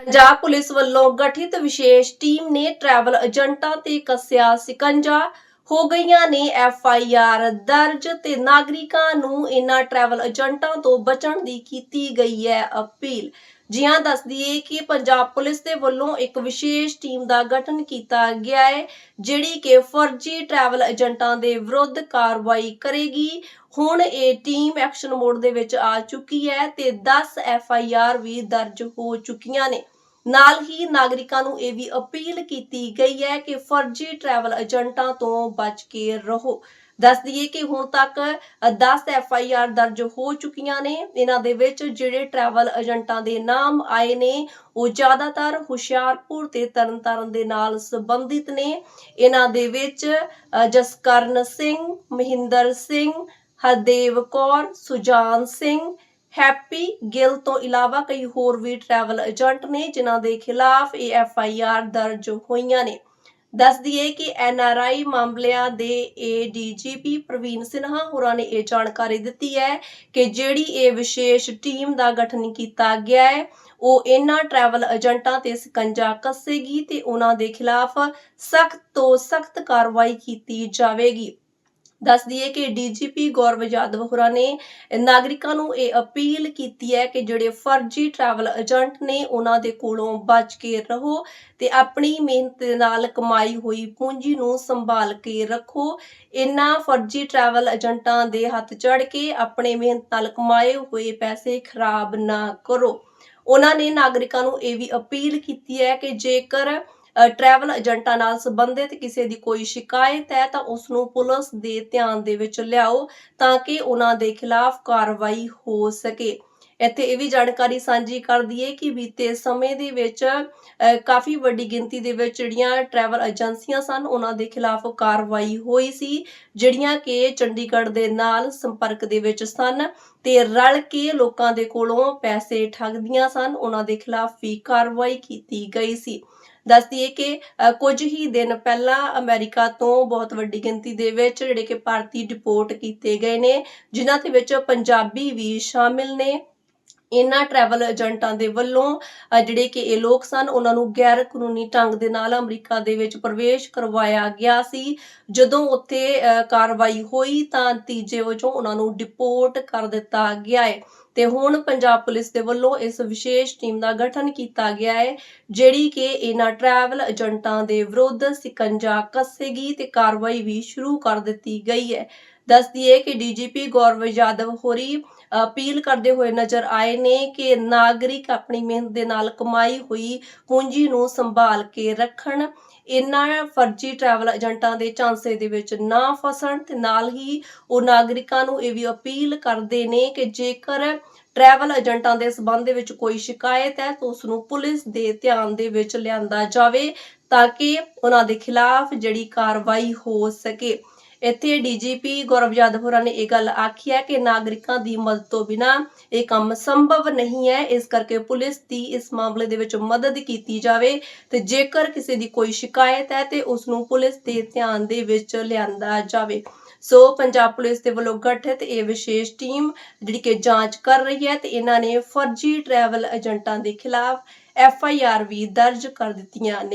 Punjab police ਵੱਲੋਂ ਗਠਿਤ ਵਿਸ਼ੇਸ਼ ਟੀਮ ਨੇ ਟਰੈਵਲ ਏਜੰਟਾਂ ਤੇ ਕੱਸਿਆ ਸਿਕੰਜਾ। ਹੋ ਗਈਆਂ ਨੇ ਐਫ ਆਈ ਆਰ ਦਰਜ ਤੇ ਨਾਗਰਿਕਾਂ ਨੂੰ ਇਨ੍ਹਾਂ ਟਰੈਵਲ ਏਜੰਟਾਂ ਤੋਂ ਬਚਣ ਦੀ ਕੀਤੀ ਗਈ ਹੈ ਅਪੀਲ। ਜਿਹਾਂ ਦੱਸ ਦਈਏ ਕਿ ਪੰਜਾਬ ਪੁਲਿਸ ਦੇ ਵੱਲੋਂ ਇੱਕ ਵਿਸ਼ੇਸ਼ ਟੀਮ ਦਾ ਗਠਨ ਕੀਤਾ ਗਿਆ ਹੈ ਜਿਹੜੀ ਕਿ ਫਰਜ਼ੀ ਟਰੈਵਲ ਏਜੰਟਾਂ ਦੇ ਵਿਰੁੱਧ ਕਾਰਵਾਈ ਕਰੇਗੀ। ਹੁਣ ਇਹ ਟੀਮ ਐਕਸ਼ਨ ਮੋਡ ਦੇ ਵਿੱਚ ਆ ਚੁੱਕੀ ਹੈ ਤੇ 10 ਐਫ ਆਈ ਆਰ ਵੀ ਦਰਜ ਹੋ ਚੁੱਕੀਆਂ ਨੇ। ਨਾਲ ਹੀ ਨਾਗਰਿਕਾਂ ਨੂੰ ਇਹ ਵੀ ਅਪੀਲ ਕੀਤੀ ਗਈ ਹੈ ਕਿ ਫਰਜ਼ੀ ਟਰੈਵਲ ਏਜੰਟਾਂ ਤੋਂ ਬਚ ਕੇ ਰਹੋ। ਦੱਸ ਦਈਏ ਕਿ ਹੁਣ ਤੱਕ 10 ਐਫ ਆਈ ਆਰ ਦਰਜ ਹੋ ਚੁੱਕੀਆਂ ਨੇ। ਇਹਨਾਂ ਦੇ ਵਿੱਚ ਜਿਹੜੇ ਟਰੈਵਲ ਏਜੰਟਾਂ ਦੇ ਨਾਮ ਆਏ ਨੇ, ਉਹ ਜ਼ਿਆਦਾਤਰ ਹੁਸ਼ਿਆਰਪੁਰ ਤੇ ਤਰਨਤਾਰਨ ਦੇ ਨਾਲ ਸੰਬੰਧਿਤ ਨੇ। ਇਹਨਾਂ ਦੇ ਵਿੱਚ ਜਸਕਰਨ ਸਿੰਘ, ਮਹਿੰਦਰ ਸਿੰਘ, ਹਰਦੇਵ ਕੌਰ, ਸੁਜਾਨ ਸਿੰਘ, ਹੈਪੀ ਗਿੱਲ ਤੋਂ ਇਲਾਵਾ ਕਈ ਹੋਰ ਵੀ ਟਰੈਵਲ ਏਜੰਟ ਨੇ, ਜਿਨ੍ਹਾਂ ਦੇ ਖਿਲਾਫ ਇਹ ਐਫ ਆਈ ਆਰ ਦਰਜ ਹੋਈਆਂ ਨੇ। ਦੱਸ ਦਈਏ ਕਿ ਐਨ ਆਰ ਆਈ ਮਾਮਲਿਆਂ ਦੇ ਏਡੀਜੀਪੀ ਪ੍ਰਵੀਨ ਸਿਨਹਾ ਹੋਰਾਂ ਨੇ ਇਹ ਜਾਣਕਾਰੀ ਦਿੱਤੀ ਹੈ ਕਿ ਜਿਹੜੀ ਇਹ ਵਿਸ਼ੇਸ਼ ਟੀਮ ਦਾ ਗਠਨ ਕੀਤਾ ਗਿਆ ਹੈ, ਉਹ ਇਹਨਾਂ ਟਰੈਵਲ ਏਜੰਟਾਂ ਤੇ ਸਕੰਜਾ ਕੱਸੇਗੀ ਤੇ ਉਹਨਾਂ ਦੇ ਖਿਲਾਫ ਸਖਤ ਤੋਂ ਸਖਤ ਕਾਰਵਾਈ ਕੀਤੀ ਜਾਵੇਗੀ। ਦੱਸ ਦਈਏ ਕਿ ਡੀਜੀਪੀ ਗੌਰਵ ਯਾਦਵ ਹੋਰਾਂ ਨੇ ਨਾਗਰਿਕਾਂ ਨੂੰ ਇਹ ਅਪੀਲ ਕੀਤੀ ਹੈ ਕਿ ਜਿਹੜੇ ਫਰਜ਼ੀ ਟਰੈਵਲ ਏਜੰਟ ਨੇ ਉਹਨਾਂ ਦੇ ਕੋਲੋਂ ਬਚ ਕੇ ਰਹੋ ਤੇ ਆਪਣੀ ਮਿਹਨਤ ਦੇ ਨਾਲ ਕਮਾਈ ਹੋਈ ਪੂੰਜੀ ਨੂੰ ਸੰਭਾਲ ਕੇ ਰੱਖੋ। ਇਨ੍ਹਾਂ ਫਰਜ਼ੀ ਟਰੈਵਲ ਏਜੰਟਾਂ ਦੇ ਹੱਥ ਚੜ ਕੇ ਆਪਣੇ ਮਿਹਨਤ ਨਾਲ ਕਮਾਏ ਹੋਏ ਪੈਸੇ ਖਰਾਬ ਨਾ ਕਰੋ। ਉਹਨਾਂ ਨੇ ਨਾਗਰਿਕਾਂ ਨੂੰ ਇਹ ਵੀ ਅਪੀਲ ਕੀਤੀ ਹੈ ਕਿ ਜੇਕਰ ਟਰੈਵਲ ਏਜੰਟਾਂ ਨਾਲ ਸੰਬੰਧਿਤ ਕਿਸੇ ਦੀ ਕੋਈ ਸ਼ਿਕਾਇਤ ਹੈ ਤਾਂ ਉਸ ਨੂੰ ਪੁਲਿਸ ਦੇ ਧਿਆਨ ਦੇ ਵਿੱਚ ਲਿਆਓ ਤਾਂ ਕਿ ਉਹਨਾਂ ਦੇ ਖਿਲਾਫ ਕਾਰਵਾਈ ਹੋ ਸਕੇ। ਇੱਥੇ ਇਹ ਵੀ ਜਾਣਕਾਰੀ ਸਾਂਝੀ ਕਰ ਦਈਏ ਕਿ ਬੀਤੇ ਸਮੇਂ ਦੇ ਵਿੱਚ ਕਾਫੀ ਵੱਡੀ ਗਿਣਤੀ ਦੇ ਵਿੱਚ ਜਿਹੜੀਆਂ ਟਰੈਵਲ ਏਜੰਸੀਆਂ ਸਨ, ਉਹਨਾਂ ਦੇ ਖਿਲਾਫ ਕਾਰਵਾਈ ਹੋਈ ਸੀ, ਜਿਹੜੀਆਂ ਕਿ ਚੰਡੀਗੜ੍ਹ ਦੇ ਨਾਲ ਸੰਪਰਕ ਦੇ ਵਿੱਚ ਸਨ ਤੇ ਰਲ ਕੇ ਲੋਕਾਂ ਦੇ ਕੋਲੋਂ ਪੈਸੇ ਠੱਗਦੀਆਂ ਸਨ, ਉਹਨਾਂ ਦੇ ਖਿਲਾਫ ਵੀ ਕਾਰਵਾਈ ਕੀਤੀ ਗਈ ਸੀ। ਦੱਸ ਦਈਏ ਕਿ ਅ, ਕੁਝ ਹੀ ਦਿਨ ਪਹਿਲਾਂ ਅਮਰੀਕਾ ਤੋਂ ਬਹੁਤ ਵੱਡੀ ਗਿਣਤੀ ਦੇ ਵਿੱਚ ਜਿਹੜੇ ਕਿ ਭਾਰਤੀ ਡਿਪੋਰਟ ਕੀਤੇ ਗਏ ਨੇ ਜਿਨ੍ਹਾਂ ਦੇ ਵਿੱਚ ਪੰਜਾਬੀ ਵੀ ਸ਼ਾਮਿਲ ਨੇ। ਇਹਨਾਂ ਟਰੈਵਲ ਏਜੰਟਾਂ ਦੇ ਵੱਲੋਂ ਜਿਹੜੇ ਕਿ ਇਹ ਲੋਕ ਸਨ ਉਹਨਾਂ ਨੂੰ ਗੈਰ ਕਾਨੂੰਨੀ ਢੰਗ ਦੇ ਨਾਲ ਅਮਰੀਕਾ ਦੇ ਵਿੱਚ ਪ੍ਰਵੇਸ਼ ਕਰਵਾਇਆ ਗਿਆ ਸੀ। ਜਦੋਂ ਉੱਥੇ ਅ, ਕਾਰਵਾਈ ਹੋਈ ਤਾਂ ਤੀਜੇ ਵਜੋਂ ਉਹਨਾਂ ਨੂੰ ਡਿਪੋਰਟ ਕਰ ਦਿੱਤਾ ਗਿਆ ਹੈ ਤੇ ਹੁਣ ਪੰਜਾਬ ਪੁਲਿਸ ਦੇ ਵੱਲੋਂ ਇਸ ਵਿਸ਼ੇਸ਼ ਟੀਮ ਦਾ ਗਠਨ ਕੀਤਾ ਗਿਆ ਹੈ, ਜਿਹੜੀ ਕਿ ਇਹਨਾਂ ਟਰੈਵਲ ਏਜੰਟਾਂ ਦੇ ਵਿਰੁੱਧ ਸਿਕੰਜਾ ਕੱਸੇਗੀ ਤੇ ਕਾਰਵਾਈ ਵੀ ਸ਼ੁਰੂ ਕਰ ਦਿੱਤੀ ਗਈ ਹੈ। ਦੱਸ ਦਈਏ ਕਿ ਡੀਜੀਪੀ ਗੌਰਵ ਯਾਦਵ ਹੋਰੀ ਅਪੀਲ ਕਰਦੇ ਹੋਏ ਨਜ਼ਰ ਆਏ ਨੇ ਕਿ ਨਾਗਰਿਕ ਆਪਣੀ ਮਿਹਨਤ ਦੇ ਨਾਲ ਕਮਾਈ ਹੋਈ ਪੂੰਜੀ ਨੂੰ ਸੰਭਾਲ ਕੇ ਰੱਖਣ। ਇਨ੍ਹਾਂ ਫਰਜ਼ੀ ਟਰੈਵਲ ਏਜੰਟਾਂ ਦੇ ਚਾਂਸੇ ਦੇ ਵਿੱਚ ਨਾ ਫਸਣ ਤੇ ਨਾਲ ਹੀ ਉਹ ਨਾਗਰਿਕਾਂ ਨੂੰ ਇਹ ਵੀ ਅਪੀਲ ਕਰਦੇ ਨੇ ਕਿ ਜੇਕਰ ਟਰੈਵਲ ਏਜੰਟਾਂ ਦੇ ਸਬੰਧ ਦੇ ਵਿੱਚ ਕੋਈ ਸ਼ਿਕਾਇਤ ਹੈ ਤਾਂ ਉਸ ਨੂੰ ਪੁਲਿਸ ਦੇ ਧਿਆਨ ਦੇ ਵਿੱਚ ਲਿਆਂਦਾ ਜਾਵੇ ਤਾਂ ਕਿ ਉਹਨਾਂ ਦੇ ਖਿਲਾਫ ਜਿਹੜੀ ਕਾਰਵਾਈ ਹੋ ਸਕੇ। ਇੱਥੇ ਡੀਜੀਪੀ ਗੌਰਵ ਯਾਦਵ ਨੇ ਇਹ ਗੱਲ ਆਖੀ ਹੈ ਕਿ ਨਾਗਰਿਕਾਂ ਦੀ ਮਦਦ ਤੋਂ ਬਿਨਾ ਇਹ ਕੰਮ ਸੰਭਵ ਨਹੀਂ ਹੈ। ਇਸ ਕਰਕੇ ਪੁਲਿਸ ਦੀ ਇਸ ਮਾਮਲੇ ਦੇ ਵਿੱਚ ਮਦਦ ਕੀਤੀ ਜਾਵੇ ਤੇ ਜੇਕਰ ਕਿਸੇ ਦੀ ਕੋਈ ਸ਼ਿਕਾਇਤ ਹੈ ਤੇ ਉਸ ਨੂੰ ਪੁਲਿਸ ਦੇ ਧਿਆਨ ਦੇ ਵਿੱਚ ਲਿਆਂਦਾ ਜਾਵੇ। ਸੋ ਪੰਜਾਬ ਪੁਲਿਸ ਦੇ ਵੱਲੋਂ ਗਠਿਤ ਇਹ ਵਿਸ਼ੇਸ਼ ਟੀਮ ਜਿਹੜੀ ਕਿ ਜਾਂਚ ਕਰ ਰਹੀ ਹੈ ਤੇ ਇਹਨਾਂ ਨੇ ਫਰਜ਼ੀ ਟਰੈਵਲ ਏਜੰਟਾਂ ਦੇ ਖਿਲਾਫ ਐਫ ਆਈ ਆਰ ਵੀ ਦਰਜ ਕਰ ਦਿੱਤੀਆਂ ਨੇ।